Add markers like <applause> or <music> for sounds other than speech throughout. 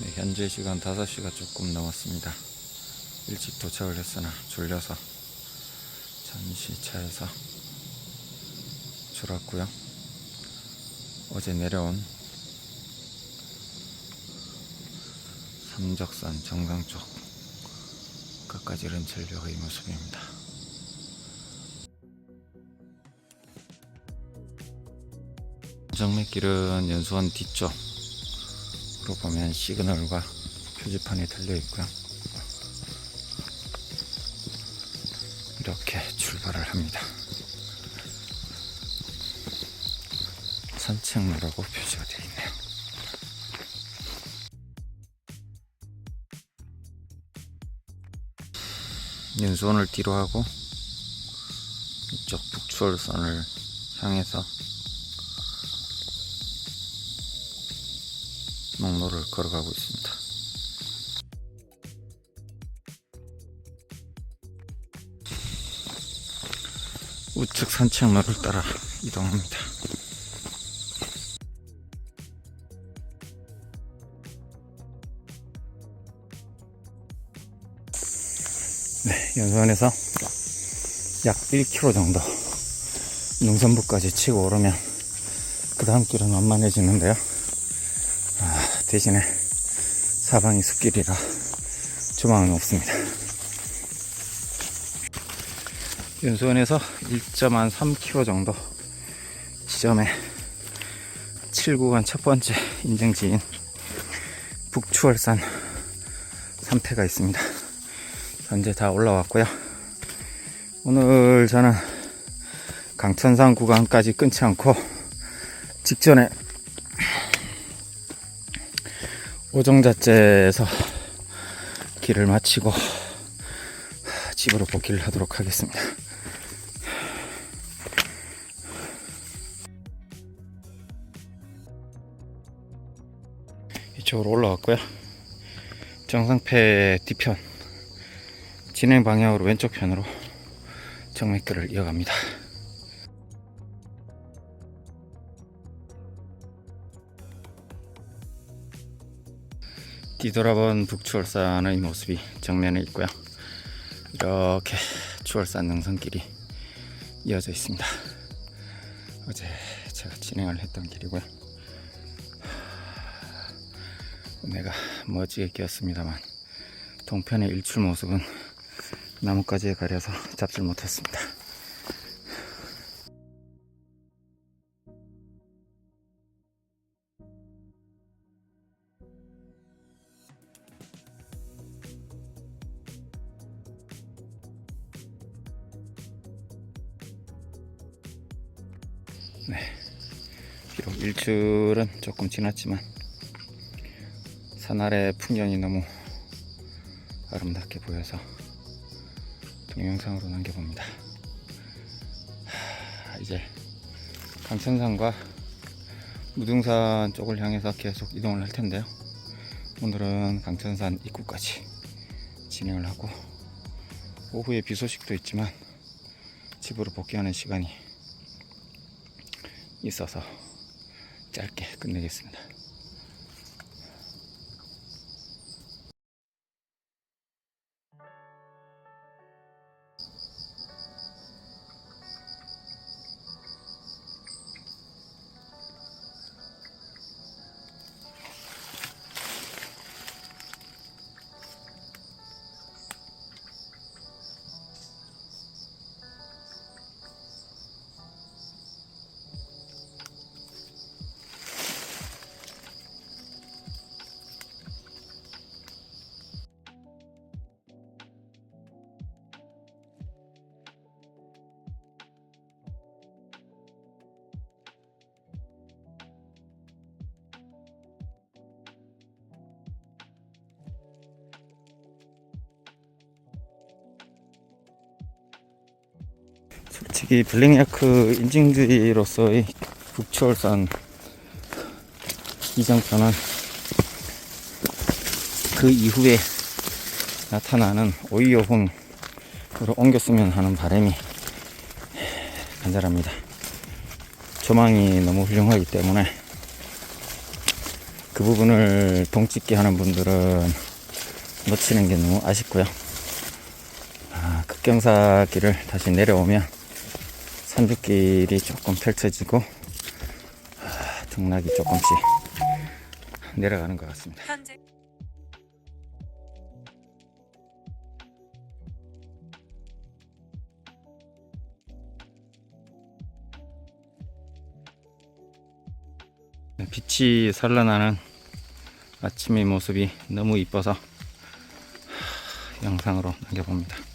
네, 현재 시간 5시가 조금 넘었습니다. 일찍 도착을 했으나 졸려서 잠시 차에서 졸았고요. 어제 내려온 삼적산 정상 쪽 끝까지 른철벽의 모습입니다. 정맥길은 연수원 뒤쪽 으로 보면 시그널과 표지판이 달려 있고요. 이렇게 출발을 합니다. 산책로라고 표시가 되어 있네요. 연수원을 뒤로 하고 이쪽 북추월선을 향해서 농로를 걸어가고 있습니다. 우측 산책로를 따라 이동합니다. 네, 연수원에서 약 1km 정도 능선부까지 치고 오르면 그 다음 길은 완만해지는데요. 아, 대신에 사방이 숲길이라 조망은 없습니다. 연수원에서 1.3km 정도 지점에 7구간 첫 번째 인증지인 북추월산 3패가 있습니다. 현재 다 올라왔고요. 오늘 저는 강천산 구간까지 끊지 않고 직전에 오정자째에서 길을 마치고 집으로 복귀를 하도록 하겠습니다. 이쪽으로 올라왔고요. 정상패 뒤편 진행 방향으로 왼쪽 편으로 정맥길을 이어갑니다. 뒤돌아본 북추월산의 모습이 정면에 있고요. 이렇게 추월산 능선길이 이어져 있습니다. 어제 제가 진행을 했던 길이고요. 내가 멋지게 끼었습니다만 동편의 일출 모습은 나뭇가지에 가려서 잡질 못했습니다. 일출은 조금 지났지만 산 아래 풍경이 너무 아름답게 보여서 동영상으로 남겨봅니다. 하, 이제 강천산과 무등산 쪽을 향해서 계속 이동을 할 텐데요. 오늘은 강천산 입구까지 진행을 하고 오후에 비 소식도 있지만 집으로 복귀하는 시간이 있어서 짧게 끝내겠습니다. 솔직히 블랙야크 인증주의로서의 북추월산 이정표는 그 이후에 나타나는 오이오흥으로 옮겼으면 하는 바람이 간절합니다. 조망이 너무 훌륭하기 때문에 그 부분을 동찍기 하는 분들은 놓치는 게 너무 아쉽고요. 아, 급경사길을 다시 내려오면 산주길이 조금 펼쳐지고 아, 등락이 조금씩 내려가는 것 같습니다. 현재 빛이 산란하는 아침의 모습이 너무 이뻐서 하, 영상으로 남겨봅니다.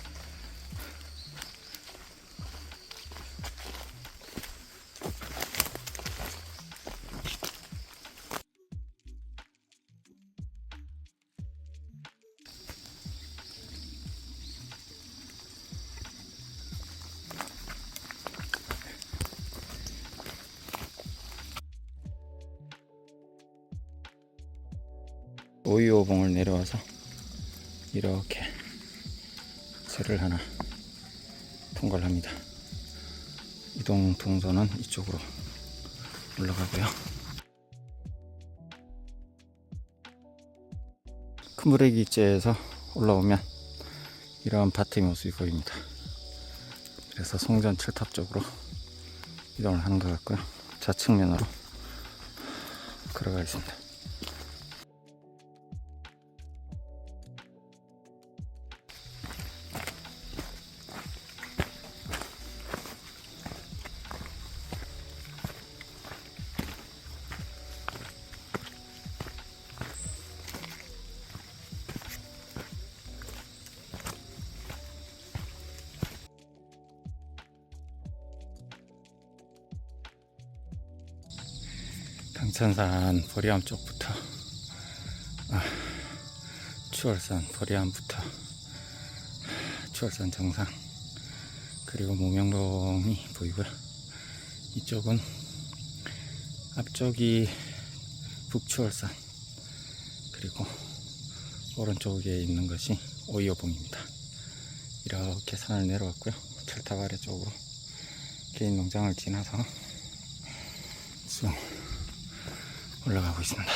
이동 동선은 이쪽으로 올라가고요. 큰브레기째에서 올라오면 이러한 밭의 모습이 보입니다. 그래서 송전 철탑 쪽으로 이동을 하는 것 같고요. 좌측면으로 걸어가겠습니다. 보리암 쪽부터. 아, 추월산 보리암부터. 아, 추월산 정상. 그리고 모명동이 보이고요. 이쪽은 앞쪽이 북추월산. 그리고 오른쪽에 있는 것이 오이오봉입니다. 이렇게 산을 내려왔고요. 철탑 아래쪽으로 개인 농장을 지나서 쭉 올라가고 있습니다.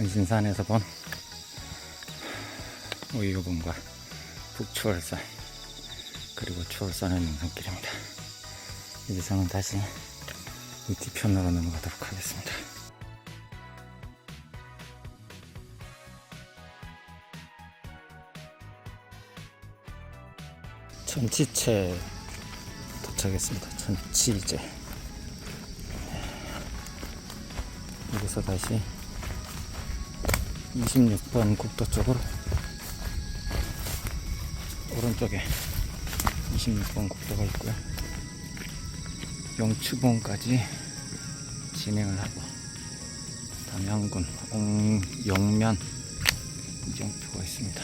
산신산에서 본 우유봉과 북추월산 그리고 추월산의 능선길입니다. 이제서는 다시 이 뒤편으로 넘어가도록 하겠습니다. 전치채 도착했습니다. 전치제 여기서 다시 26번 국도 쪽으로 오른쪽에 26번 국도가 있고요. 영추봉까지 진행을 하고 담양군 옹, 영면 이정표가 있습니다.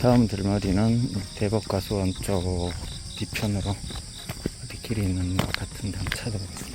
다음 들머리는 대법가수원 쪽 뒤편으로 어디 길이 있는 것 같은 데 한번 찾아보겠습니다.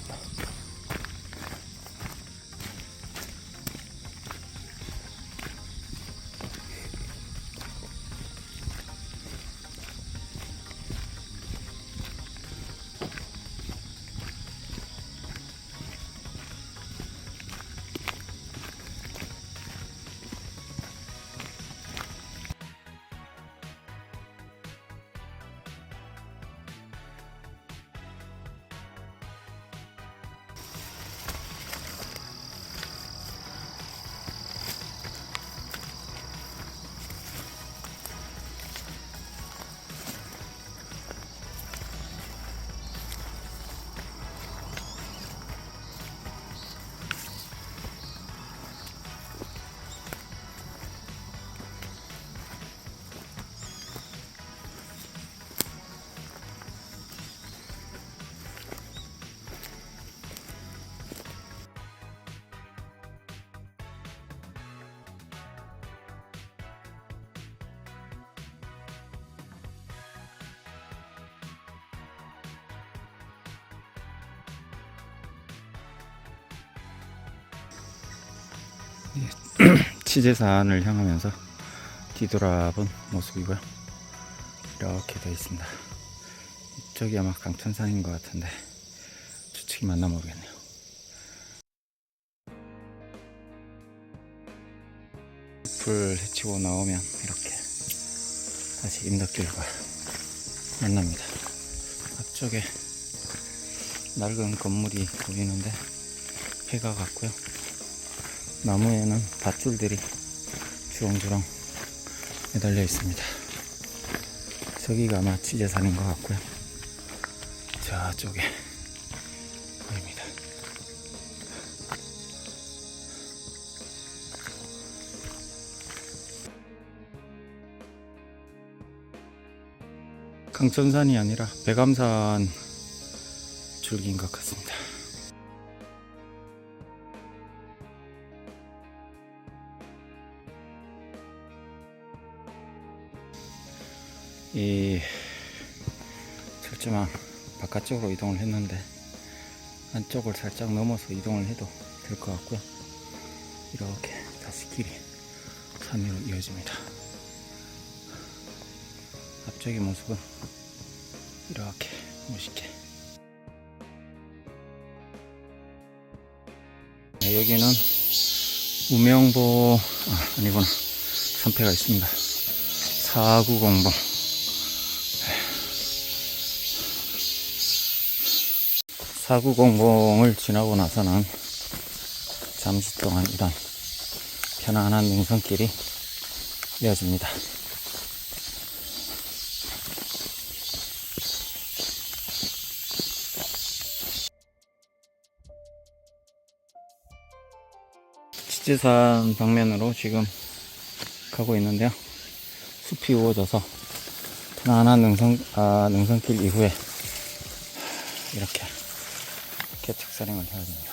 <clears throat> 치제산을 향하면서 뒤돌아본 모습이고요. 이렇게 되어 있습니다. 이쪽이 아마 강천산인 것 같은데 추측이 맞나 모르겠네요. 불 해치고 나오면 이렇게 다시 인덕길과 만납니다. 앞쪽에 낡은 건물이 보이는데 해가 같고요. 나무에는 밧줄들이 주렁주렁 매달려 있습니다. 저기가 아마 치제산인 것 같고요. 저쪽에 보입니다. 강천산이 아니라 백암산 줄기인 것 같습니다. 이 철조망 바깥쪽으로 이동을 했는데 안쪽을 살짝 넘어서 이동을 해도 될 것 같고요. 이렇게 다시 길이 산으로 이어집니다. 앞쪽의 모습은 이렇게 멋있게. 네, 여기는 우명보 아, 아니구나. 선패가 있습니다. 4900번 4900을 지나고 나서는 잠시 동안 이런 편안한 능선길이 이어집니다. 치지산 방면으로 지금 가고 있는데요. 숲이 우워져서 편안한 능선, 아, 능선길 이후에 이렇게 개척 산행을 해야 됩니다.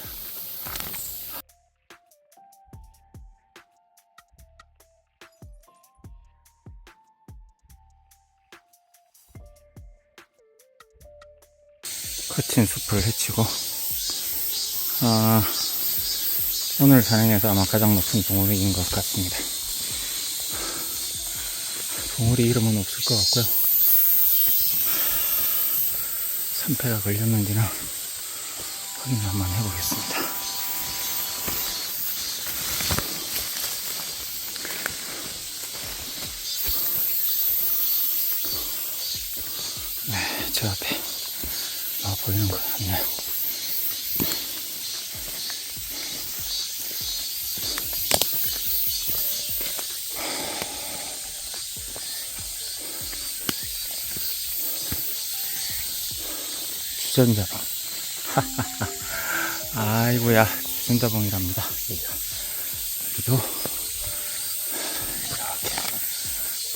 거친 숲을 헤치고 아, 오늘 산행에서 아마 가장 높은 봉우리인 것 같습니다. 봉우리 이름은 없을 것 같고요. 산패가 걸렸는지는 확인을 한번 해보겠습니다. 네, 저 앞에 아, 보이는 것 같네요. 주전자봉. 아이고야. 여기가. 여기도, 이렇게.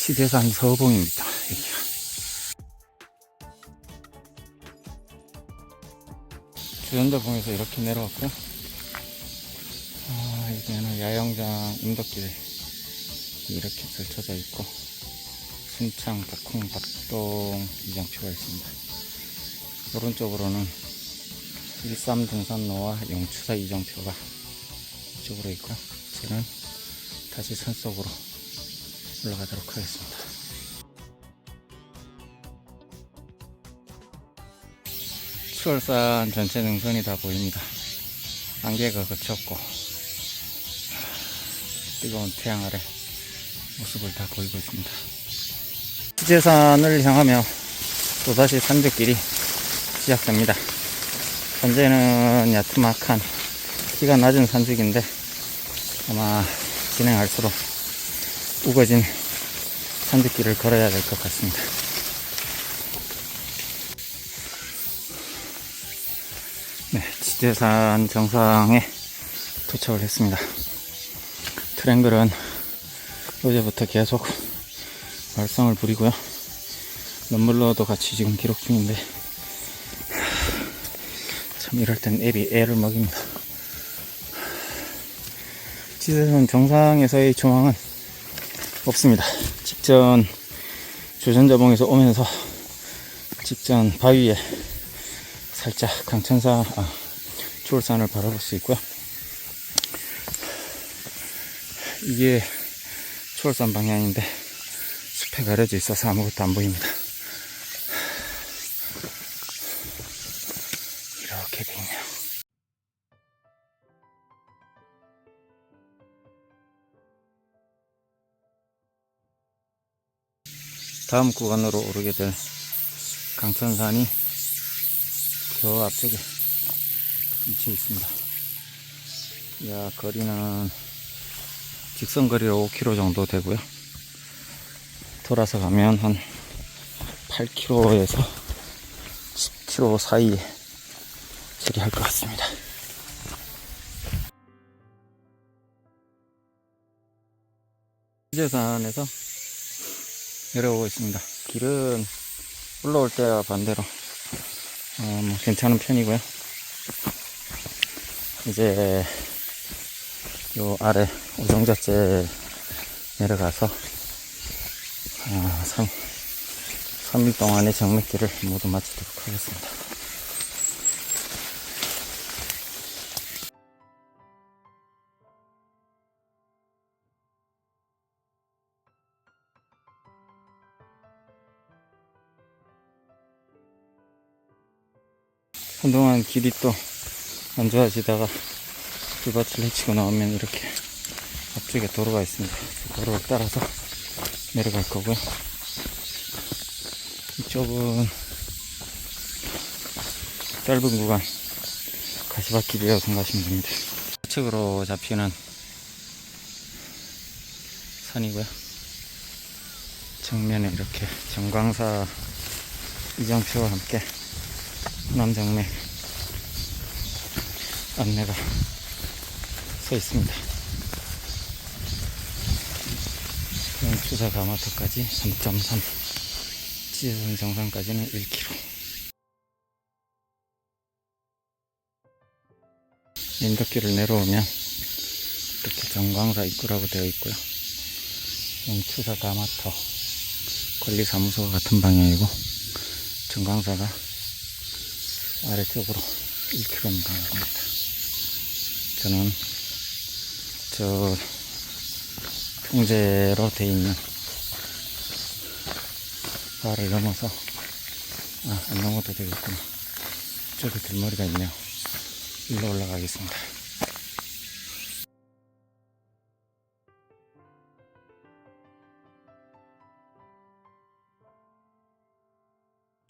치대산 서봉입니다. 여기가. 주전자봉에서 이렇게 내려왔고요. 아, 여기는 야영장 인덕길 이렇게 걸쳐져 있고, 순창, 복흥, 박동 이정표가 있습니다. 오른쪽으로는 일삼 등산로와 영추사 이정표가 이쪽으로 있고요. 저는 다시 산속으로 올라가도록 하겠습니다. 추월산 전체 능선이 다 보입니다. 안개가 그쳤고 뜨거운 태양 아래 모습을 다 보이고 있습니다. 수제산을 향하며 또다시 산적길이 시작됩니다. 현재는 야트막한 키가 낮은 산죽인데 아마 진행할수록 우거진 산죽길을 걸어야 될 것 같습니다. 네, 지제산 정상에 도착을 했습니다. 트랭글은 어제부터 계속 활성을 부리고요. 눈물로도 같이 지금 기록 중인데 참 이럴 땐 앱이 애를 먹입니다. 지세선 정상에서의 조망은 없습니다. 직전 조전자봉에서 오면서 직전 바위에 살짝 강천사 아, 주월산을 바라볼 수 있고요. 이게 추월산 방향인데 숲에 가려져 있어서 아무것도 안 보입니다. 다음 구간으로 오르게 될 강천산이 저 앞쪽에 위치해 있습니다. 야, 거리는 직선 거리로 5km 정도 되고요. 돌아서 가면 한 8km에서 10km 사이에 처리할 것 같습니다. 희재산에서 내려오고 있습니다. 길은 올라올 때와 반대로 어, 뭐 괜찮은 편이고요. 이제 요 아래 우정자째 내려가서 아, 3, 3일 동안의 정맥기를 모두 마치도록 하겠습니다. 한동안 길이 또 안 좋아지다가 불밭을 헤치고 나오면 이렇게 앞쪽에 도로가 있습니다. 그 도로를 따라서 내려갈 거고요. 이쪽은 짧은 구간 가시밭길이라고 생각하시면 됩니다. 좌측으로 잡히는 산이고요. 정면에 이렇게 정광사 이정표와 함께 남정맥 안내가 서 있습니다. 영추사 가마터까지 3.3 지선 정상까지는 1km 인덕길을 내려오면 이렇게 정광사 입구라고 되어 있고요. 영추사 가마터 관리사무소가 같은 방향이고 정광사가 아래쪽으로 1km 나갑니다. 저는 저 통제로 돼 있는 바를 넘어서 아, 안 넘어도 되겠구나. 저기 들머리가 있네요. 일로 올라가겠습니다.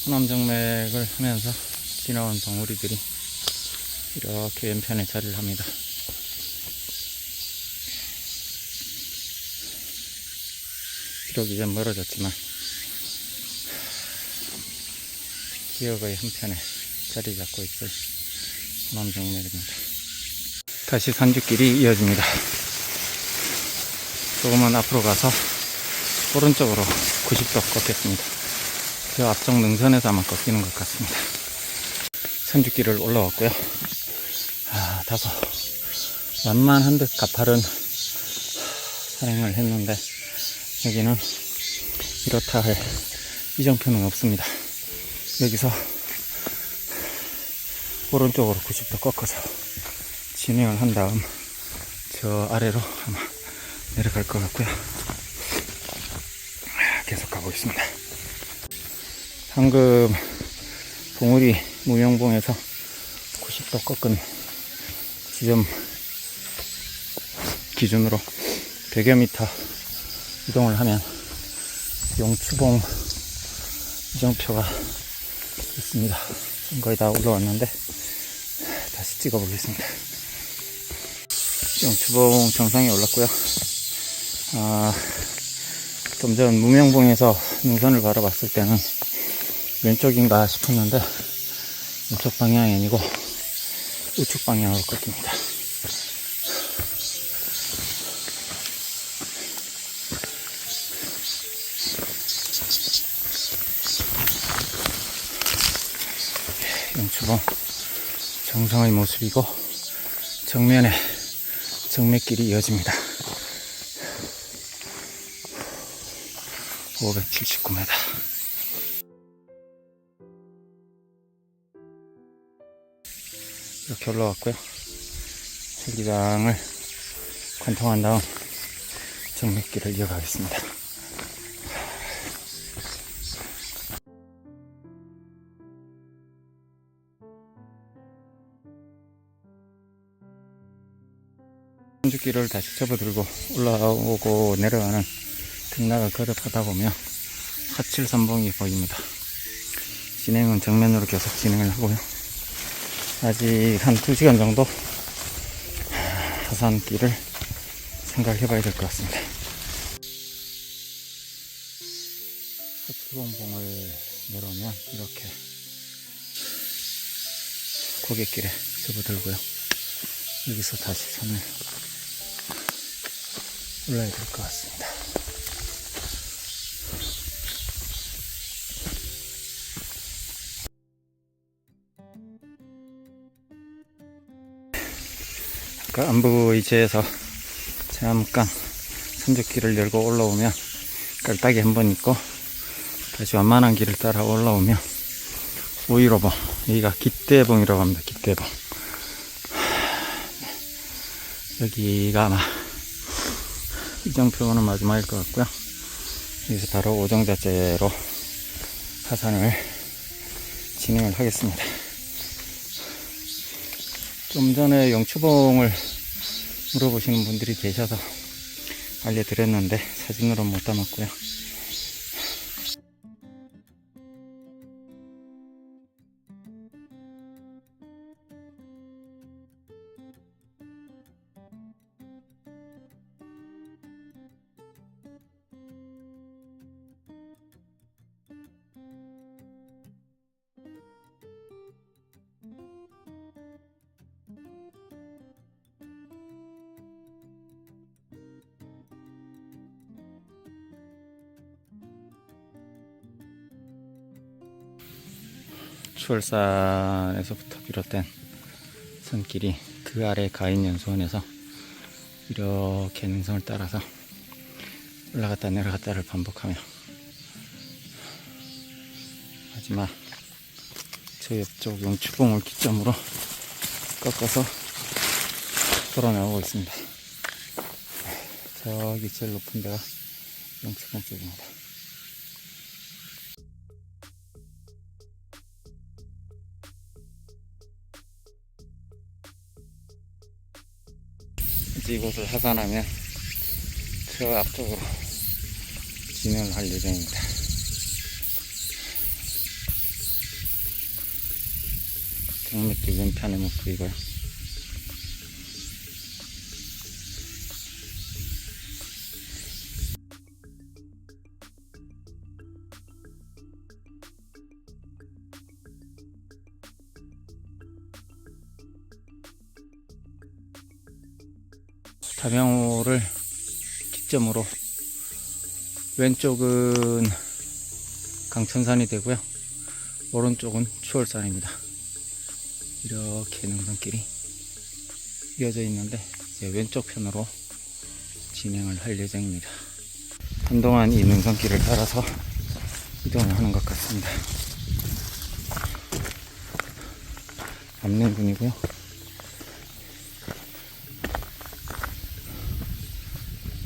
호남정맥을 하면서 지나온 덩어리들이 이렇게 왼편에 자리를 합니다. 비록 이제 멀어졌지만 기억의 한편에 자리 잡고 있을 호남정맥입니다. 다시 산주길이 이어집니다. 조금만 앞으로 가서 오른쪽으로 90도 꺾겠습니다. 저 앞쪽 능선에서 아마 꺾이는 것 같습니다. 산주길을 올라왔고요. 아, 다소 만만한 듯 가파른 산행을 했는데 여기는 이렇다 할 이정표는 없습니다. 여기서 오른쪽으로 90도 꺾어서 진행을 한 다음 저 아래로 아마 내려갈 것 같고요. 계속 가보겠습니다. 방금 봉우리 무명봉에서 90도 꺾은 지점 기준으로 100여 미터 이동을 하면 용추봉 이정표가 있습니다. 거의 다 올라왔는데 다시 찍어보겠습니다. 용추봉 정상에 올랐고요. 아, 좀 전 무명봉에서 능선을 바라봤을 때는 왼쪽인가 싶었는데 왼쪽 방향이 아니고 우측 방향으로 꺾입니다. 영추봉 정상의 모습이고 정면에 정맥길이 이어집니다. 579m. 이렇게 올라왔고요. 헬기장을 관통한 다음 정맥길을 이어가겠습니다. 산주길을 다시 접어들고 올라오고 내려가는 등락을 거듭하다 보면 하칠 선봉이 보입니다. 진행은 정면으로 계속 진행을 하고요. 아직 한 2시간 정도 하산길을 생각해 봐야 될 것 같습니다. 하칠봉봉을 내려오면 이렇게 고갯길에 접어들고요. 여기서 다시 산을 올라야 될 것 같습니다. 그 안부 이지에서 잠깐 산적길을 열고 올라오면 깔딱이 한 번 있고 다시 완만한 길을 따라 올라오면 우이로봉 여기가 기대봉이라고 합니다. 기대봉 여기가 아마 이정표는 마지막일 것 같고요. 여기서 바로 오정자재로 하산을 진행을 하겠습니다. 좀 전에 영추봉을 물어보시는 분들이 계셔서 알려드렸는데 사진으로 못 담았고요. 추월산에서부터 비롯된 산길이 그 아래 가인연수원에서 이렇게 능선을 따라서 올라갔다 내려갔다를 반복하며 마지막 저 옆쪽 용추봉을 기점으로 꺾어서 돌아 나오고 있습니다. 저기 제일 높은 데가 용추봉 쪽입니다. 이곳을 하산하면 저 앞쪽으로 진행을 할 예정입니다. 정맥길 왼편의 모습이고요. 담양호를 기점으로 왼쪽은 강천산이 되고요. 오른쪽은 추월산입니다. 이렇게 능선길이 이어져 있는데 이제 왼쪽 편으로 진행을 할 예정입니다. 한동안 이 능선길을 따라서 이동을 하는 것 같습니다. 남릉군이고요.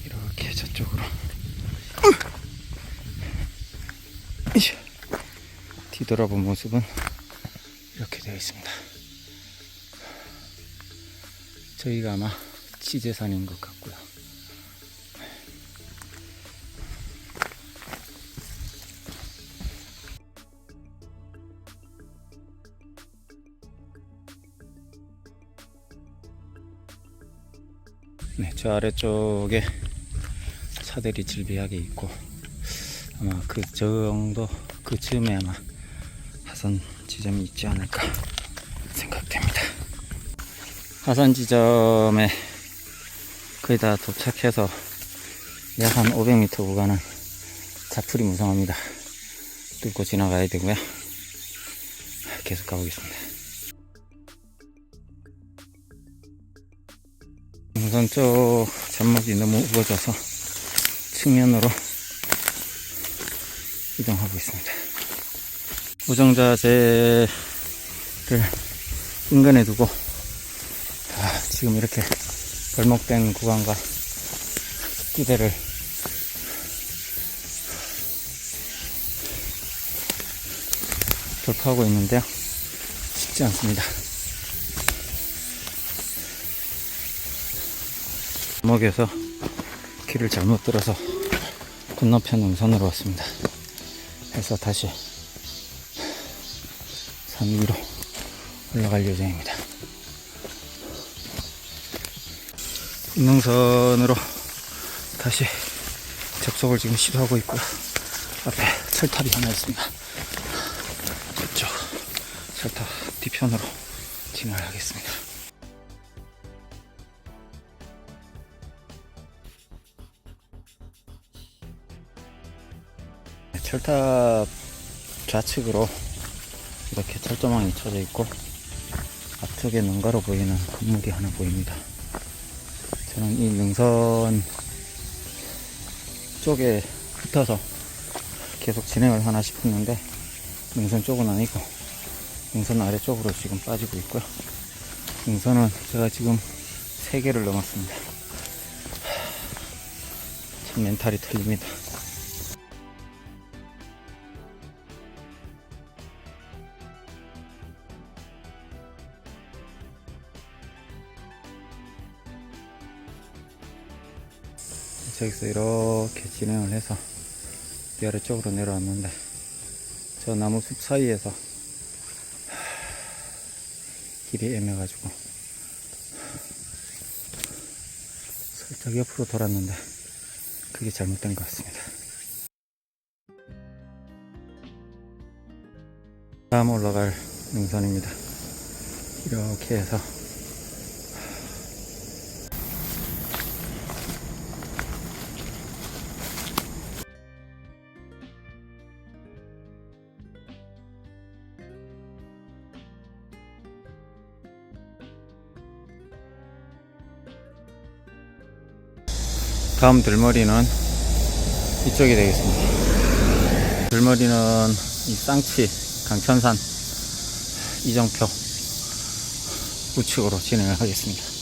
이렇게 저쪽으로 이샤. 뒤돌아본 모습은 이렇게 되어 있습니다. 저희가 아마 치제산인 것 같고요. 네, 저 아래쪽에 차들이 질비하게 있고 아마 그 정도 그 즈음에 아마 하산 지점이 있지 않을까 생각됩니다. 하산 지점에 거의 다 도착해서 약 한 500m 구간은 자풀이 무성합니다. 뚫고 지나가야 되고요. 계속 가보겠습니다. 우선 쪽 잔목이 너무 우거져서 측면으로 이동하고 있습니다. 우정자재를 인근에 두고 아, 지금 이렇게 벌목된 구간과 습지대를 돌파하고 있는데요. 쉽지 않습니다. 목에서 길을 잘못 들어서 건너편 능선으로 왔습니다. 해서 다시 산 위로 올라갈 예정입니다. 능선으로 다시 접속을 지금 시도하고 있고요. 앞에 철탑이 하나 있습니다. 저쪽 철탑 뒤편으로 진행을 하겠습니다. 철탑 좌측으로 이렇게 철조망이 쳐져 있고 앞쪽에 능가로 보이는 건물이 하나 보입니다. 저는 이 능선 쪽에 붙어서 계속 진행을 하나 싶었는데 능선 쪽은 아니고 능선 아래쪽으로 지금 빠지고 있고요. 능선은 제가 지금 3개를 넘었습니다. 참 멘탈이 틀립니다. 저기서 이렇게 진행을 해서 이 아래 쪽으로 내려왔는데 저 나무 숲 사이에서 길이 애매가지고 살짝 옆으로 돌았는데 그게 잘못된 것 같습니다. 다음 올라갈 능선입니다. 이렇게 해서 다음 들머리는 이쪽이 되겠습니다. 들머리는 이 쌍치, 강천산, 이정표 우측으로 진행을 하겠습니다.